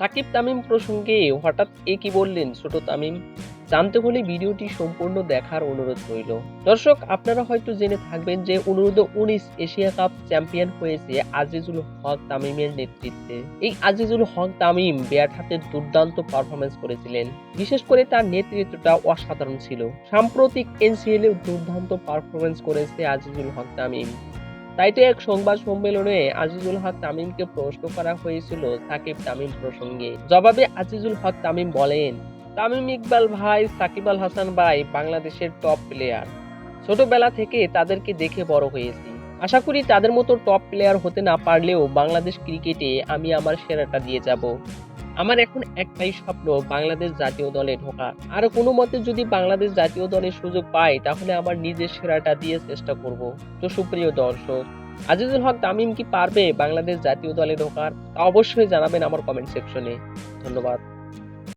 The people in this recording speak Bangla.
সাকিব তামিম প্রসঙ্গে হঠাৎ এ কি বললেন ছোট তামিম? জানতে হলে ভিডিওটি সম্পূর্ণ দেখার অনুরোধ রইল। দর্শক, আপনারা হয়তো জেনে থাকবেন যে অনুরোধ উনিশ এশিয়া কাপ চ্যাম্পিয়ন হয়েছে আজিজুল হক তামিমের নেতৃত্বে। এই আজিজুল হক তামিম ব্যাট হাতে দুর্দান্ত পারফরমেন্স করেছিলেন। বিশেষ করে তার নেতৃত্বটা অসাধারণ ছিল। সাম্প্রতিক এনসিএল এ দুর্দান্ত পারফরমেন্স করেছে আজিজুল হক তামিম। তাই তো এক সংবাদ সম্মেলনে আজিজুল হক তামিমকে প্রশ্ন করা হয়েছিল সাকিব তামিম প্রসঙ্গে। জবাবে আজিজুল হক তামিম বলেন, তামিম ইকবাল ভাই, সাকিব আল হাসান ভাই বাংলাদেশের টপ প্লেয়ার ছোটবেলা থেকে তাদেরকে দেখে বড় হয়েছি। আশা করি তাদের মতো টপ প্লেয়ার হতে না পারলেও বাংলাদেশ ক্রিকেটে আমি আমার সেরাটা দিয়ে যাব। আমার এখন একটাই স্বপ্ন, বাংলাদেশ জাতীয় দলে ঢোকা। আর কোনো মতে যদি বাংলাদেশ জাতীয় দলে সুযোগ পাই, তাহলে আমার নিজের সেরাটা দিয়ে চেষ্টা করব। তো সুপ্রিয় দর্শক, আজিজুল হক তামিম কি পারবে বাংলাদেশ জাতীয় দলে ঢোকার? তা অবশ্যই জানাবেন আমার কমেন্ট সেকশনে ধন্যবাদ।